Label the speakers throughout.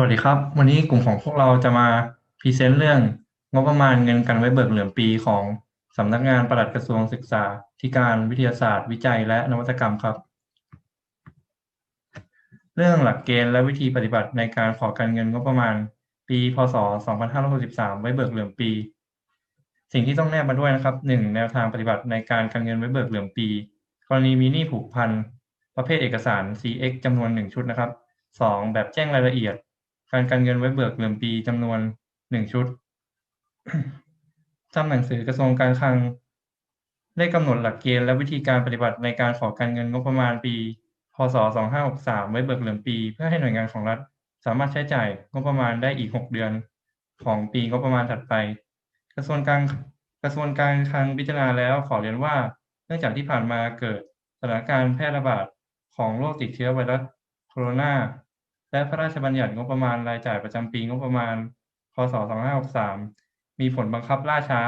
Speaker 1: สวัสดีครับ วันนี้กลุ่มของพวกเราจะมาพรีเซนต์เรื่องงบประมาณเงินกันไว้เบิกเหลือปีของสำนักงานปลัดกระทรวงศึกษาธิการวิทยาศาสตร์ วิจัย และนวัตกรรมครับ เรื่องหลักเกณฑ์และวิธีปฏิบัติในการขอการเงินงบประมาณ ปี พศ 2563 ไว้เบิกเหลือปี สิ่งที่ต้องแนบมาด้วยนะครับ 1. แนวทางปฏิบัติในการการเงินไว้เบิกเหลือปี กรณีมีหนี้ผูกพันประเภทเอกสาร CX จำนวน 1 ชุดนะครับ 2. แบบแจ้งรายละเอียด การการเงินไว้เบิกเหลื่อมปีจำนวน1ชุดทำหนังสือกระทรวงการคลัง ได้กำหนดหลักเกณฑ์และวิธีการปฏิบัติในการขอการเงินงบประมาณปี พศ 2563 ไว้เบิกเหลื่อมปี เพื่อให้หน่วยงานของรัฐ สามารถใช้จ่ายงบประมาณได้อีก 6 เดือนของปีงบประมาณถัดไป กระทรวงการกระทรวงการคลังพิจารณาแล้วขอเรียนว่า เนื่องจากที่ผ่านมาเกิดสถานการณ์แพร่ระบาดของโรคติดเชื้อไวรัสโคโรนา และพระราชบัญญัติงบประมาณรายจ่ายประจำปีงบประมาณ พศ 2563 มีผลบังคับล่าช้า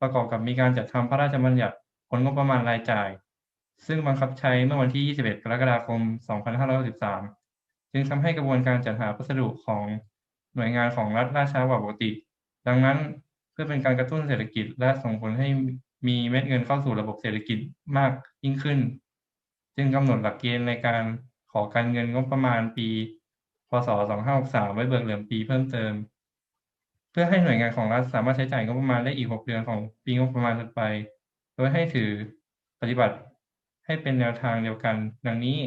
Speaker 1: ประกอบกับมีการจัดทำพระราชบัญญัติผลงบประมาณรายจ่าย ซึ่งบังคับใช้เมื่อวันที่ 21 กรกฎาคม 2563 จึงทำให้กระบวนการจัดหาพัสดุของหน่วยงานของรัฐล่าช้ากว่าปกติ ดังนั้นเพื่อเป็นการกระตุ้นเศรษฐกิจ และส่งผลให้มีเม็ดเงินเข้าสู่ระบบเศรษฐกิจมากยิ่งขึ้น จึงกำหนดหลักเกณฑ์ในการขอการเงินงบประมาณปี ศ 2563 ไว้เบิกเหลื่อมปีเพิ่มเติม เพื่อให้หน่วยงานของรัฐสามารถใช้จ่ายงบประมาณได้อีก 6 เดือนของปีงบประมาณถัดไป โดยให้ถือปฏิบัติให้เป็นแนวทางเดียวกัน ดังนี้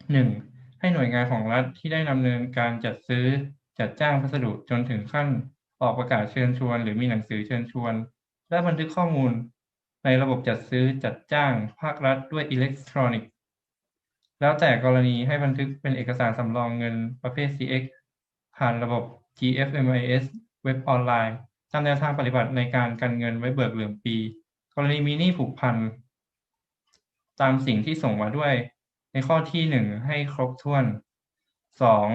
Speaker 1: 1. ให้หน่วยงานของรัฐที่ได้ดำเนินการจัดซื้อจัดจ้างพัสดุจนถึงขั้นออกประกาศเชิญชวน หรือมีหนังสือเชิญชวน และบันทึกข้อมูล ในระบบจัดซื้อจัดจ้างภาครัฐด้วยอิเล็กทรอนิกส์ แล้วแต่กรณีให้บันทึกเป็นเอกสารสำรองเงินประเภท CX ผ่านระบบ GFMIS เว็บออนไลน์ตามแนวทางปฏิบัติในการกันเงินไว้เบิกเหลือปี กรณีมีหนี้ผูกพัน ตามสิ่งที่ส่งมาด้วย ในข้อที่หนึ่งให้ครบถ้วนสอง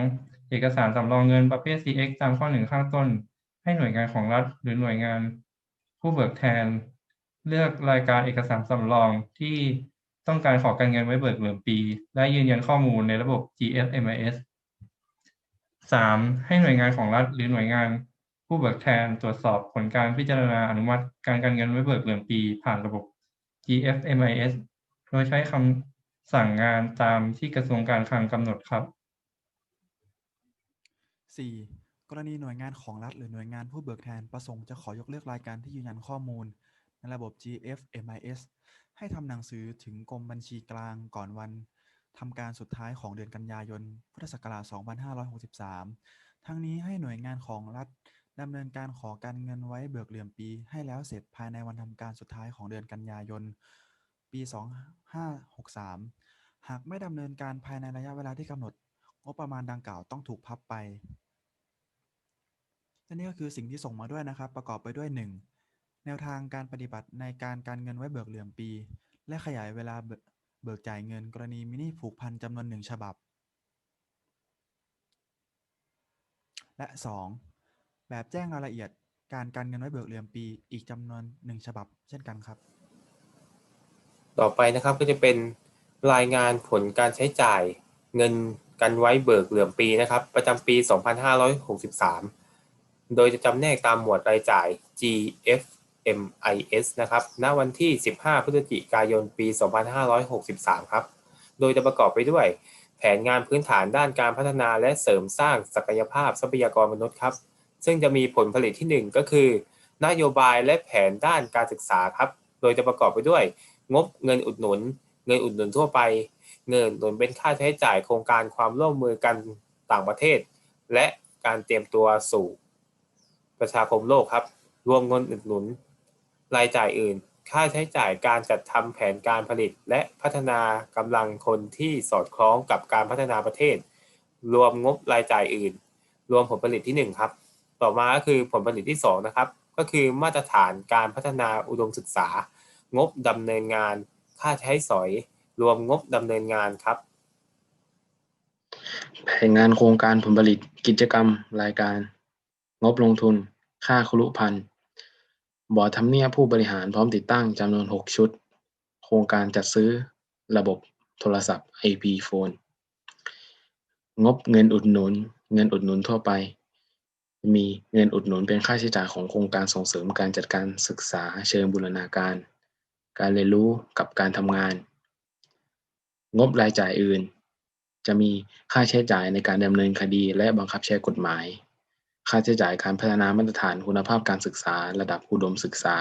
Speaker 1: เอกสารสำรองเงินประเภท CX ตามข้อหนึ่งข้างต้น ให้หน่วยงานของรัฐ หรือหน่วยงาน ผู้เบิกแทน เลือกรายการเอกสารสำรองที่ ต้องการขอการเงินไว้เบิกเหลือปี และยืนยันข้อมูลในระบบ GFMIS สามให้หน่วยงานของรัฐหรือหน่วยงานผู้เบิกแทนตรวจสอบผลการพิจารณาอนุมัติการการเงินไว้เบิกเหลือปี ผ่านระบบ GFMIS โดยใช้คำสั่งงานตามที่กระทรวงการคลังกำหนดครับ
Speaker 2: 4. กรณีหน่วยงานของรัฐหรือหน่วยงานผู้เบิกแทนประสงค์จะขอยกเลิกรายการที่ยืนยันข้อมูล ในระบบ GFMIS ให้ทำหนังสือถึงกรมบัญชีกลางก่อนวันทำการสุดท้ายของเดือนกันยายน พุทธศักราช 2563 ทั้งนี้ให้หน่วยงานของรัฐดำเนินการขอการเงินไว้เบิกเหลื่อมปีให้แล้วเสร็จภายในวันทำการสุดท้ายของเดือนกันยายน ปี 2563 หากไม่ดำเนินการภายในระยะเวลาที่กำหนด งบประมาณดังกล่าวต้องถูกพับไปและนี่ก็คือสิ่งที่ส่งมาด้วยนะครับ ประกอบไปด้วย 1. แนวทางการปฏิบัติในการการเงินไว้เบิกเหลื่อมปี และขยายเวลาเบิกเบิกจ่ายเงินกรณีมินิผูกพันจำนวนหนึ่งฉบับ และ 2. แบบแจ้งรายละเอียดการการเงินไว้เบิกเหลื่อมปีอีกจำนวนหนึ่งฉบับ เช่นกันครับ
Speaker 3: ต่อไปนะครับก็จะเป็นรายงานผลการใช้จ่ายเงินกันไว้เบิกเหลื่อมปีนะครับ ประจำปี 2563 โดยจะจำแนกตามหมวดรายจ่าย gf MIS นะครับ ณ วันที่ 15 พฤศจิกายน ปี 2563 ครับ โดยจะประกอบไปด้วย แผนงานพื้นฐานด้านการพัฒนาและเสริมสร้างศักยภาพทรัพยากรมนุษย์ครับ ซึ่งจะมีผลผลิตที่ 1 ก็คือ นโยบายและแผนด้านการศึกษาครับ โดยจะประกอบไปด้วย งบเงินอุดหนุน เงินอุดหนุนทั่วไป เงินอุดหนุนเป็นค่าใช้จ่ายโครงการความร่วมมือกันต่างประเทศ และการเตรียมตัวสู่ประชาคมโลกครับ รวมเงินอุดหนุน รายจ่ายอื่น ค่าใช้จ่ายการจัดทำแผนการผลิต และพัฒนากำลังคนที่สอดคล้องกับการพัฒนาประเทศ รวมงบรายจ่ายอื่น รวมผลผลิตที่ 1 ครับ ต่อมาก็คือผลผลิตที่ 2 นะครับ ก็คือมาตรฐานการพัฒนาอุดมศึกษา งบดำเนินงาน ค่าใช้สอย รวมงบดำเนินงานครับ
Speaker 4: แผนงานโครงการผลผลิตกิจกรรมรายการ งบลงทุน ค่าครุพันธ์ บอร์ดทำเนียบผู้บริหารพร้อมติดตั้งจำนวน 6 ชุด โครงการจัดซื้อระบบโทรศัพท์ IP Phone งบเงินอุดหนุน เงินอุดหนุนทั่วไป มีเงินอุดหนุนเป็นค่าใช้จ่ายของโครงการส่งเสริมการจัดการศึกษาเชิงบูรณาการ การเรียนรู้กับการทำงาน งบรายจ่ายอื่น จะมีค่าใช้จ่ายในการดำเนินคดีและบังคับใช้กฎหมาย ค่าใช้จ่ายการพัฒนามาตรฐานคุณภาพการศึกษา ระดับอุดมศึกษา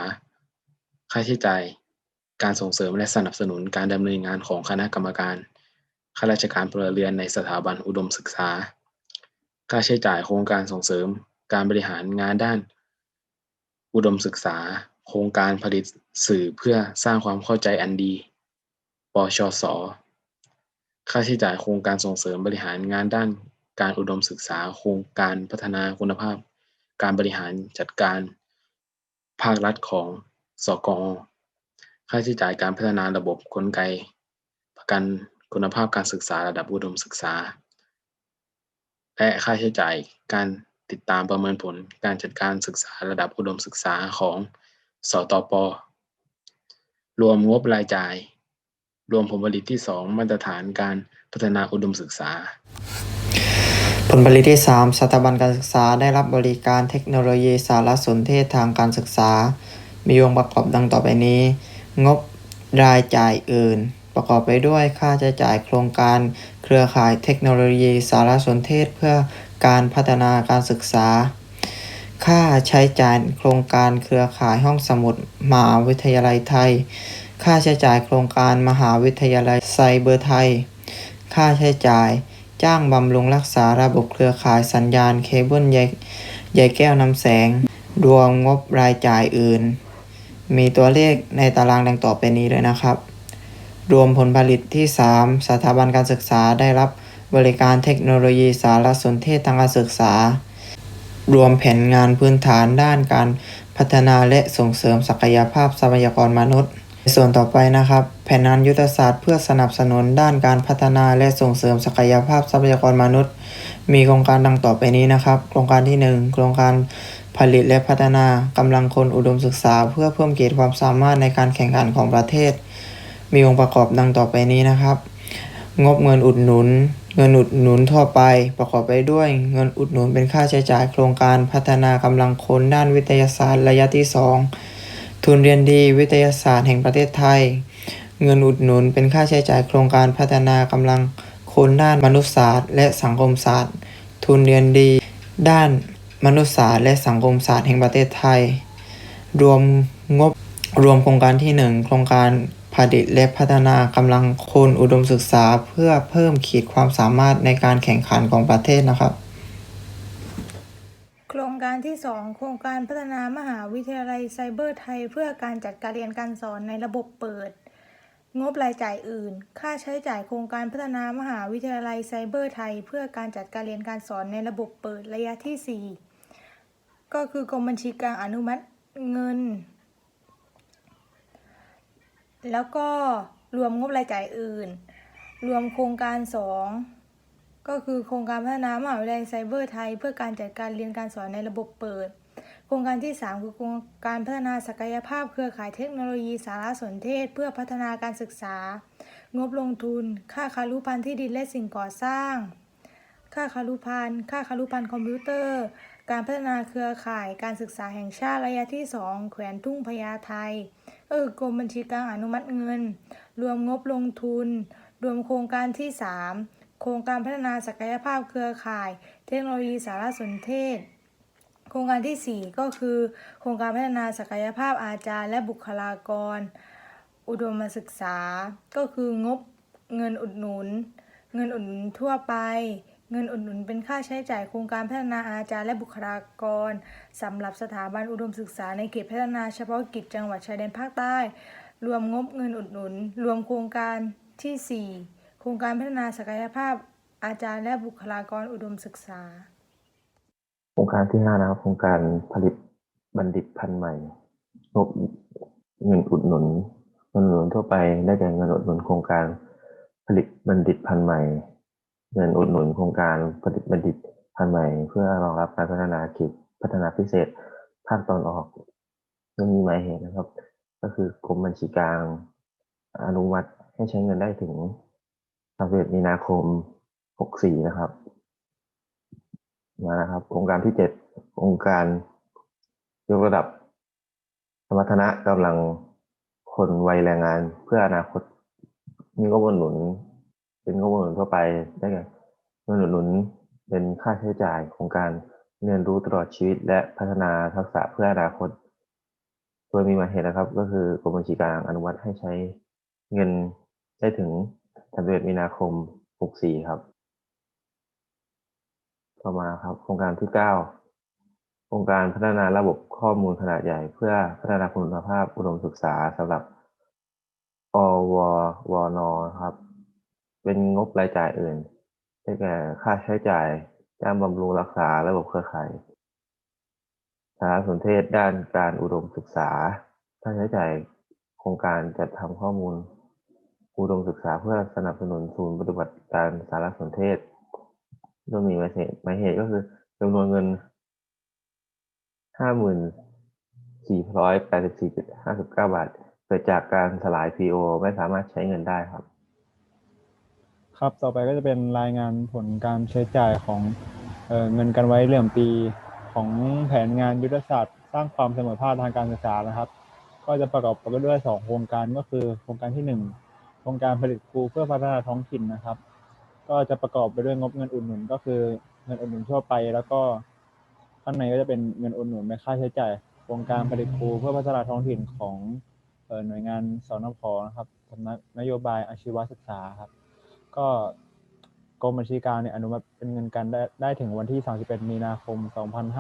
Speaker 4: ค่าใช้จ่ายการส่งเสริมและสนับสนุนการดำเนินงานของคณะกรรมการข้าราชการพลเรือนในสถาบันอุดมศึกษา ค่าใช้จ่ายโครงการส่งเสริม การบริหารงานด้าน อุดมศึกษา โครงการผลิตสื่อเพื่อสร้างความเข้าใจอันดี ปชส ค่าใช้จ่ายโครงการส่งเสริมบริหารงานด้าน การอุดมศึกษาโครงการพัฒนาคุณภาพ การบริหารจัดการภาครัฐของสกอค่าใช้จ่ายการพัฒนาระบบกลไก ประกันคุณภาพการศึกษาระดับอุดมศึกษา และค่าใช้จ่ายการติดตามประเมินผลการจัดการศึกษาระดับอุดมศึกษาของสตปรวมงบรายจ่าย รวมผลผลิตที่ 2 มาตรฐานการพัฒนาอุดมศึกษา
Speaker 5: ผลผลิตที่ 3 สถาบันการศึกษาได้รับบริการเทคโนโลยีสารสนเทศทางการศึกษา มีองค์ประกอบดังต่อไปนี้ งบรายจ่ายอื่น ประกอบไปด้วยค่าใช้จ่ายโครงการ เครือข่ายเทคโนโลยีสารสนเทศเพื่อการพัฒนาการศึกษา ค่าใช้จ่ายโครงการเครือข่ายห้องสมุดมหาวิทยาลัยไทย ค่าใช้จ่ายโครงการมหาวิทยาลัยไซเบอร์ไทย ค่าใช้จ่าย จ้างบำรุงรักษาระบบเครือข่ายสัญญาณเคเบิลใยใยแก้วนำแสง รวมงบรายจ่ายอื่น มีตัวเลขในตารางดังต่อไปนี้เลยนะครับ รวมผลผลิตที่ 3 สถาบันการศึกษาได้รับบริการเทคโนโลยีสารสนเทศทางการศึกษา รวมแผนงานพื้นฐานด้านการพัฒนาและส่งเสริมศักยภาพทรัพยากรมนุษย์ ส่วนต่อไปนะครับ แผนงานยุทธศาสตร์เพื่อสนับสนุนด้านการพัฒนาและส่งเสริมศักยภาพทรัพยากรมนุษย์ มีโครงการดังต่อไปนี้นะครับ โครงการที่ 1 โครงการผลิตและพัฒนากำลังคนอุดมศึกษา เพื่อเพิ่มเกียรติความสามารถในการแข่งขันของประเทศ มีองค์ประกอบดังต่อไปนี้นะครับ งบเงินอุดหนุน เงินอุดหนุนทั่วไป ประกอบไปด้วย เงินอุดหนุนเป็นค่าใช้จ่ายโครงการพัฒนากำลังคนด้านวิทยาศาสตร์ระยะที่ 2 ทุนเรียนดีวิทยาศาสตร์แห่งประเทศไทย เงินอุดหนุนเป็นค่าใช้จ่ายโครงการพัฒนากำลังคนด้านมนุษยศาสตร์ และสังคมศาสตร์ ทุนเรียนดี ด้านมนุษยศาสตร์ และสังคมศาสตร์แห่งประเทศไทย รวมงบรวมโครงการที่ 1 โครงการผลิตและพัฒนากำลังคนอุดมศึกษา เพื่อเพิ่มขีดความสามารถในการแข่งขันของประเทศนะครับ
Speaker 6: การที่ 2 โครงการพัฒนามหาวิทยาลัยไซเบอร์ไทย เพื่อการจัดการเรียนการสอนในระบบเปิด งบรายจ่ายอื่น ค่าใช้จ่ายโครงการพัฒนามหาวิทยาลัยไซเบอร์ไทย เพื่อการจัดการเรียนการสอนในระบบเปิดระยะที่ 4 ก็คือกรมบัญชีกลางอนุมัติเงิน แล้วก็รวมงบรายจ่ายอื่น รวมโครงการ 2 ก็คือโครงการพัฒนามหาวิทยาลัยไซเบอร์ไทย เพื่อการจัดการเรียนการสอนในระบบเปิด โครงการที่ 3 คือโครงการพัฒนาศักยภาพเครือข่ายเทคโนโลยีสารสนเทศ เพื่อพัฒนาการศึกษา งบลงทุน ค่าคารุพันธ์ที่ดินและสิ่งก่อสร้าง ค่าคารุพันธ์ค่าคารุพันธ์คอมพิวเตอร์ การพัฒนาเครือข่ายการศึกษาแห่งชาติระยะที่ 2 แขวนทุ่งพญาไทก็คือกรมบัญชีกลางอนุมัติเงิน รวมงบลงทุน รวมโครงการที่ 3 โครงการพัฒนาศักยภาพเครือข่าย เทคโนโลยีสารสนเทศ โครงการที่ 4 ก็คือ โครงการพัฒนาศักยภาพอาจารย์ และบุคลากร อุดมศึกษา ก็คืองบเงินอุดหนุน เงินอุดหนุนทั่วไป เงินอุดหนุนเป็นค่าใช้จ่ายโครงการพัฒนาอาจารย์และบุคลากรสำหรับสถาบันอุดมศึกษาในเขตพัฒนาเฉพาะกิจจังหวัดชายแดนภาคใต้ รวมงบเงินอุดหนุน รวมโครงการที่ 4 โครงการพัฒนาศักยภาพอาจารย์และบุคลากรอุดมศึกษา
Speaker 7: โครงการที่ห้านะครับ โครงการผลิตบัณฑิตพันธุ์ใหม่งบเงินอุดหนุนเงินอุดหนุนทั่วไปได้แก่เงินอุดหนุนโครงการผลิตบัณฑิตพันธุ์ใหม่ เงินอุดหนุนโครงการผลิตบัณฑิตพันธุ์ใหม่ เพื่อรองรับการพัฒนาเขตพัฒนาพิเศษภาคตอนออกซึ่งมีหมายเหตุนะครับ ก็คือกรมบัญชีกลางอนุมัติให้ใช้เงินได้ถึง 31มีนาคมหกสี่นะครับ มานะครับ โครงการที่เจ็ดโครงการยกระดับ สมรรถนะกำลังคนวัยแรงงานเพื่ออนาคตมีงบอุดหนุน เป็นงบอุดหนุนทั่วไปได้แก่เงินหนุนเป็นค่าใช้จ่ายโครงการเรียนรู้ตลอดชีวิต และพัฒนาทักษะเพื่ออนาคตโดยมีมาเหตุนะครับ ก็คือกรมบัญชีกลางอนุมัติให้ใช้เงินได้ถึง 31มีนาคม 64 ครับ ต่อมาครับ โครงการที่ 9 โครงการพัฒนาระบบข้อมูลขนาดใหญ่ เพื่อพัฒนาคุณภาพอุดมศึกษาสำหรับอววนครับ เป็นงบรายจ่ายอื่นได้แก่ค่าใช้จ่ายจ้างบำรุงรักษาระบบเครือข่ายสารสนเทศด้านการอุดมศึกษา ค่าใช้จ่ายโครงการจัดทำข้อมูล อุดมศึกษาเพื่อสนับสนุนศูนย์ปฏิบัติการสารสนเทศโดยมีหมายเหตุหมายเหตุก็คือจำนวนเงินห้าหมื่นสี่ร้อยแปดสิบสี่จุดห้าสิบเก้าบาท เกิดจากการสลาย PO ไม่สามารถใช้เงินได้ครับ
Speaker 8: ครับต่อไปก็จะเป็นรายงานผลการใช้จ่ายของเออเงินกันไว้เหลื่อมปีของแผนงานยุทธศาสตร์สร้างความเสมอภาคทางการศึกษานะครับ ก็จะประกอบไปด้วยสองโครงการก็คือโครงการที่หนึ่ง โครงการผลิตครูเพื่อพัฒนาท้องถิ่นนะครับ ก็จะประกอบไปด้วยงบเงินอุดหนุน ก็คือเงินอุดหนุนทั่วไป แล้วก็ข้างในก็จะเป็นเงินอุดหนุนในค่าใช้จ่ายโครงการผลิตครูเพื่อพัฒนาท้องถิ่นของหน่วยงานสนพนะครับสำนักนโยบายอาชีวศึกษาครับ ก็กรมบัญชีกลางเนี่ยอนุมัติเป็นเงินกันได้ได้ถึงวันที่ 31 มีนาคม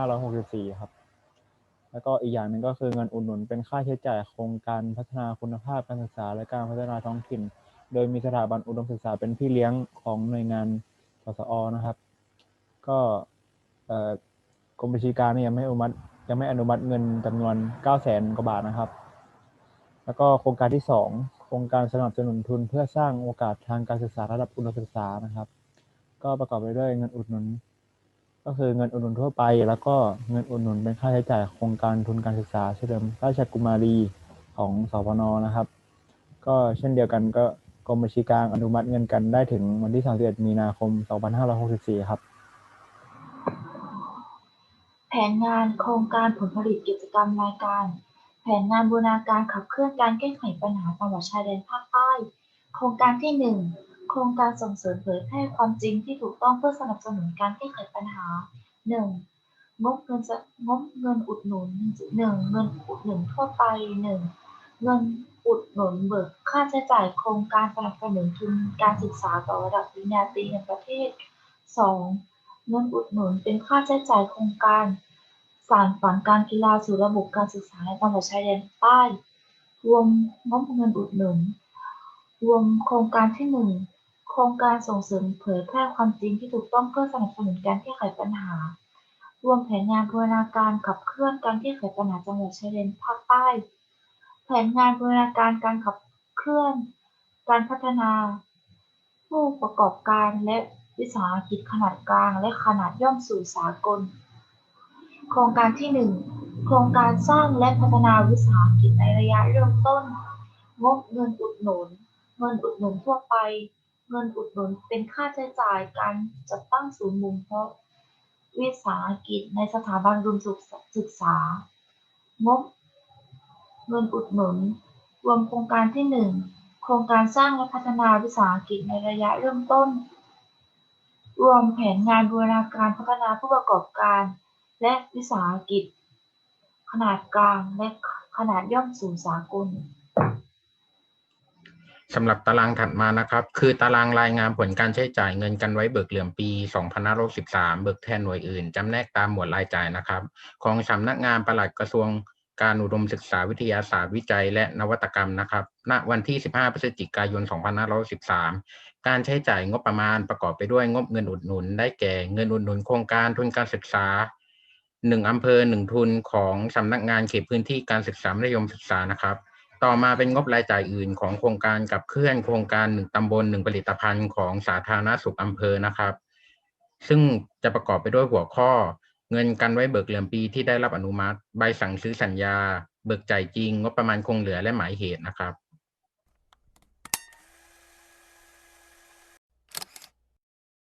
Speaker 8: 2564 ครับ แล้วก็อีกอย่างหนึ่งก็คือเงินอุดหนุนเป็นค่าใช้จ่ายโครงการพัฒนาคุณภาพการศึกษาและการพัฒนาท้องถิ่น โดยมีสถาบันอุดมศึกษาเป็นพี่เลี้ยงของหน่วยงานสสอนะครับ ก็กรมบัญชีกลางเนี่ยยังไม่อนุมัติยังไม่อนุมัติเงินจำนวน900,000กว่าบาทนะครับ แล้วก็โครงการที่สองโครงการสนับสนุนทุนเพื่อสร้างโอกาสทางการศึกษาระดับอุดมศึกษานะครับ ก็ประกอบไปด้วยเงินอุดหนุน ก็คือเงินอุดหนุนทั่วไป แล้วก็เงินอุดหนุนเป็นค่าใช้จ่ายโครงการทุนการศึกษาเฉลิมราชกุมารีของสพนนะครับ ก็เช่นเดียวกันก็กรมบัญชีกลางอนุมัติเงินกันได้ถึงวันที่ 31 มีนาคม 2564 ครับ
Speaker 9: แผนงานโครงการผลผลิตกิจกรรมรายการ แผนงานบูรณาการขับเคลื่อนการแก้ไขปัญหาจังหวัดชายแดนภาคใต้ โครงการที่หนึ่ง โครงการส่งเสริมเผยแพร่ความจริงที่ถูกต้องเพื่อสนับสนุนการแก้ไขปัญหาหนึ่งงบเงินจะงบเงินอุดหนุนหนึ่งเงินอุดหนุนทั่วไปหนึ่งเงินอุดหนุนเบิกค่าใช้จ่ายโครงการสนับสนุนทุนการศึกษาต่อระดับปริญญาตรีในประเทศสองเงินอุดหนุนเป็นค่าใช้จ่ายโครงการสานฝันการกีฬาสู่ระบบการศึกษาในจังหวัดชายแดนใต้ รวมงบเงินอุดหนุนรวมโครงการที่หนึ่ง โครงการส่งเสริมเผยแพร่ความจริงที่ถูกต้องเพื่อสนับสนุนการแก้ไขปัญหา รวมแผนงานบูรณาการขับเคลื่อนการแก้ไขปัญหาจังหวัดชายแดนภาคใต้ แผนงานบูรณาการการขับเคลื่อน การพัฒนา ผู้ประกอบการและวิสาหกิจขนาดกลางและขนาดย่อมสู่สากล โครงการที่หนึ่งโครงการสร้างและพัฒนาวิสาหกิจในระยะเริ่มต้น งบเงินอุดหนุน เงินอุดหนุนทั่วไป เงินอุดหนุนเป็นค่าใช้จ่ายการจัดตั้งศูนย์บ่มเพาะวิสาหกิจในสถาบันอุมศึกษา งบเงินอุดหนุน รวมโครงการที่หนึ่งโครงการสร้างและพัฒนาวิสาหกิจในระยะเริ่มต้น รวมแผนงานบูรณาการพัฒนาผู้ประกอบการ และวิสาหกิจ ขนาดกลางและขนาดย่อมสู่สากล
Speaker 10: สำหรับตารางถัดมานะครับ คือตารางรายงานผลการใช้จ่ายเงินกันไว้เบิกเหลื่อมปี2563 เบิกแทนหน่วยอื่นจำแนกตามหมวดรายจ่ายนะครับ ของสำนักงานปลัดกระทรวงการอุดมศึกษาวิทยาศาสตร์วิจัยและนวัตกรรมนะครับ ณ วันที่ 15 พฤศจิกายน 2513 การใช้จ่ายงบประมาณประกอบไปด้วยงบเงินอุดหนุน ได้แก่เงินอุดหนุนโครงการทุนการศึกษาหนึ่งอำเภอหนึ่งทุนของสำนักงานเขตพื้นที่การศึกษามัธยมศึกษานะครับ ต่อมาเป็นงบรายจ่ายอื่นของโครงการกับเคลื่อนโครงการหนึ่งตำบลหนึ่งผลิตภัณฑ์ของสาธารณสุขอำเภอนะครับ ซึ่งจะประกอบไปด้วยหัวข้อ เงินกันไว้เบิกเหลื่อมปีที่ได้รับอนุมัติ ใบสั่งซื้อสัญญา เบิกจ่ายจริง งบประมาณคงเหลือและหมายเหตุนะครับ